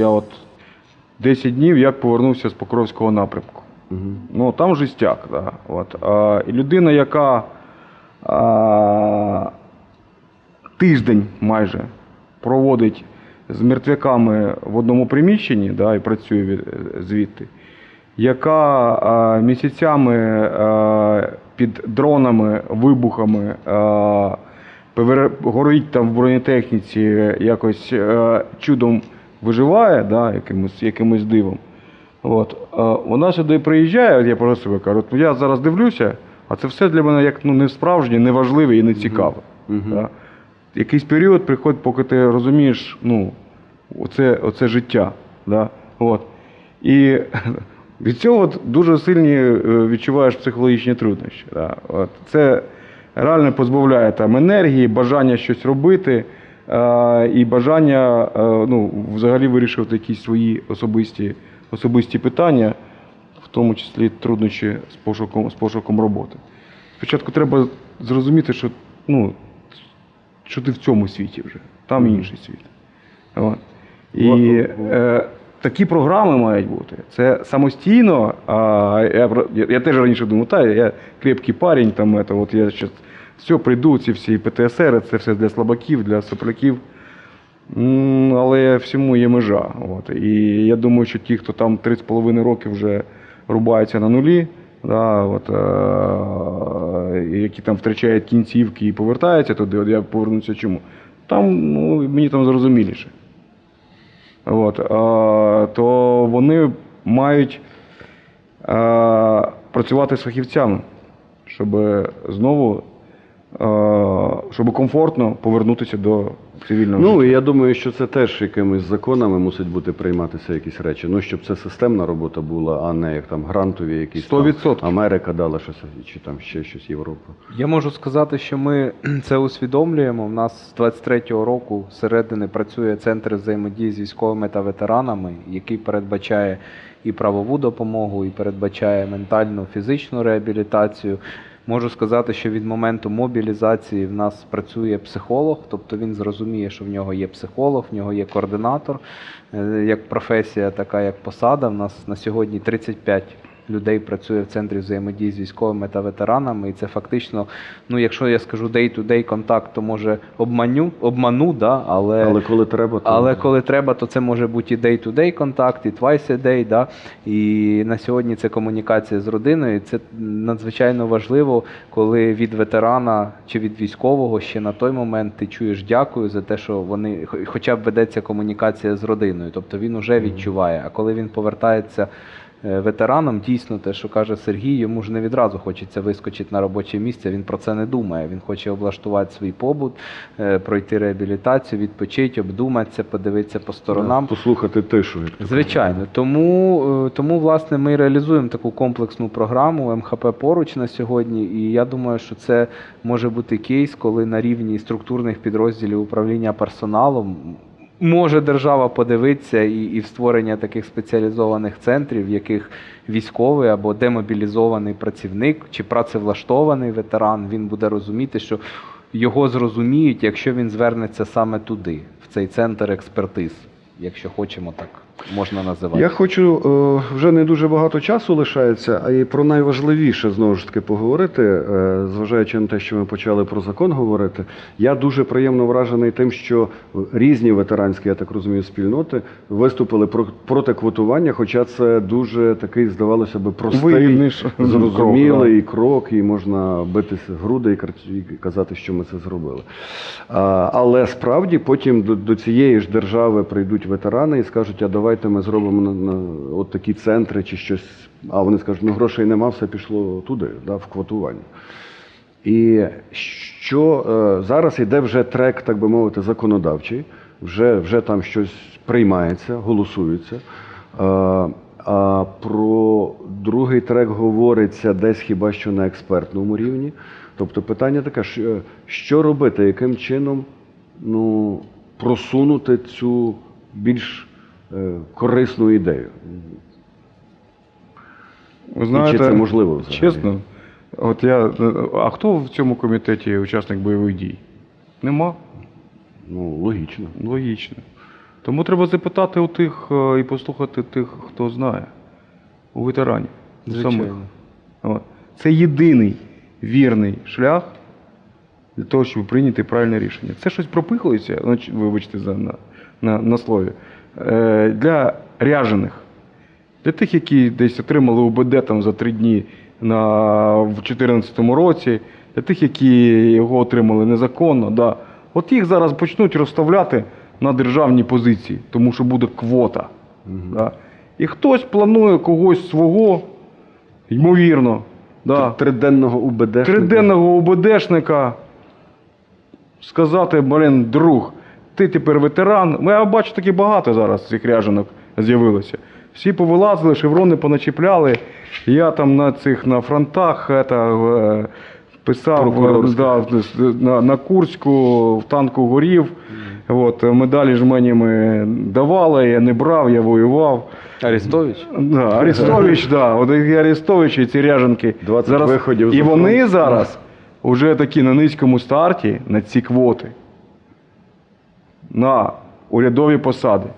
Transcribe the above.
Я от 10 днів як повернувся з Покровського напрямку. Ну, там жестяк, да. От. А, і людина, яка а, тиждень майже проводить з мертвяками в одному приміщенні да, і працює від, звідти, яка а, місяцями а, під дронами, вибухами а, горить там в бронетехніці, якось а, чудом виживає, да, якимось, якимось дивом. От, а вона сюди приїжджає, от я про себе кажу, от я зараз дивлюся, а це все для мене як ну, не справжнє, не важливе і не цікаве. Да? Якийсь період приходить, поки ти розумієш, ну, оце, оце життя. Да? От. І від цього дуже сильні е, відчуваєш психологічні труднощі. Да? От. Це реально позбавляє там енергії, бажання щось робити і бажання е, ну, взагалі вирішувати якісь свої особисті, особисті питання, в тому числі труднощі з пошуком, з пошуком роботи. Спочатку треба зрозуміти, що, ну, що ти в цьому світі вже, там інший світ. От. І е, такі програми мають бути. Це самостійно. А, я, я, теж раніше думав, та я крепкий парень, там, это, от я щас, все, прийду, ці всі ПТСР, це все для слабаків, для сопляків. Але всьому є межа. От. І я думаю, що ті, хто там 3,5 роки вже рубаються на нулі, да, от, е, які там втрачають кінцівки і повертаються туди, от я повернуся чому. Там ну, мені там зрозуміліше. От, а, то вони мають а, працювати з фахівцями, щоб знову щоб комфортно повернутися до цивільного Ну життя. і я думаю, що це теж якимись законами мусить бути прийматися якісь речі. Ну щоб це системна робота була, а не як там грантові якісь Сто там. Америка дала щось, чи там ще щось Європа. Я можу сказати, що ми це усвідомлюємо. У нас з 23-го року зсередини працює центр взаємодії з військовими та ветеранами, який передбачає і правову допомогу, і передбачає ментальну фізичну реабілітацію. Можу сказати, що від моменту мобілізації в нас працює психолог, тобто він зрозуміє, що в нього є психолог, в нього є координатор, е, як професія, така як посада. В нас на сьогодні 35 людей працює в центрі взаємодії з військовими та ветеранами, і це фактично, ну якщо я скажу day-to-day контакт, то може обманю, обману, да, але, Але коли треба, то але коли треба, то це може бути і day-to-day контакт, і twice a day, да? І на сьогодні це комунікація з родиною. Це надзвичайно важливо, коли від ветерана чи від військового ще на той момент ти чуєш дякую за те, що вони хоча б ведеться комунікація з родиною. Тобто він уже відчуває. А коли він повертається. Е, Ветераном дійсно те, що каже Сергій, йому ж не відразу хочеться вискочити на робоче місце. Він про це не думає. Він хоче облаштувати свій побут, е, пройти реабілітацію, відпочити, обдуматися, подивитися по сторонам. послухати тишу. як Звичайно, тому, е, тому власне ми реалізуємо таку комплексну програму МХП поруч на сьогодні. І я думаю, що це може бути кейс, коли на рівні структурних підрозділів управління персоналом може держава подивитися і, і в створення таких спеціалізованих центрів, в яких військовий або демобілізований працівник чи працевлаштований ветеран він буде розуміти, що його зрозуміють, якщо він звернеться саме туди, в цей центр експертиз, якщо хочемо так можна називати. Я хочу е, вже не дуже багато часу лишається, а і про найважливіше знову ж таки поговорити, е, зважаючи на те, що ми почали про закон говорити. Я дуже приємно вражений тим, що різні ветеранські, я так розумію, спільноти виступили про, проти квотування, хоча це дуже такий, здавалося би, простий, Вигідний зрозумілий крок, і можна битися в груди і казати, що ми це зробили. Але справді потім до, цієї ж держави прийдуть ветерани і скажуть, а давайте ми зробимо на, на от такі центри чи щось. А вони скажуть, ну грошей нема, все пішло туди, да, в квотування. І що е, зараз йде вже трек, так би мовити, законодавчий, вже, вже там щось приймається, голосується. Е, а про другий трек говориться десь хіба що на експертному рівні. Тобто питання таке, що, робити, яким чином ну, просунути цю більш корисну ідею. Ви знаєте, І чи це можливо взагалі? Чесно, от я. А хто в цьому комітеті учасник бойових дій? Нема. Ну, логічно. Логічно. Тому треба запитати у тих е, і послухати тих, хто знає, у ветеранів. самих. Це єдиний вірний шлях для того, щоб прийняти правильне рішення. Це щось пропихується, вибачте за на, на, на слові, е, для ряжених, для тих, які десь отримали УБД там за три дні на, в 2014 році, для тих, які його отримали незаконно. Да. От їх зараз почнуть розставляти на державні позиції, тому що буде квота. Да. І хтось планує когось свого, ймовірно. Да. Триденного УБД. Триденного УБДшника сказати, блін, друг, ти тепер ветеран. Ну, Я бачу таки багато зараз цих ряженок з'явилося. Всі повилазили, шеврони поначіпляли. Я там на цих на фронтах это, е, писав е, да, на, на Курську, в танку горів. От, медалі жменями давали, я не брав, я воював. Арестович? Да, Арестович, да. От і Арестович і ці ряженки. 20 зараз, виходів І вони зараз вже такі на низькому старті на ці квоти. На урядові посади.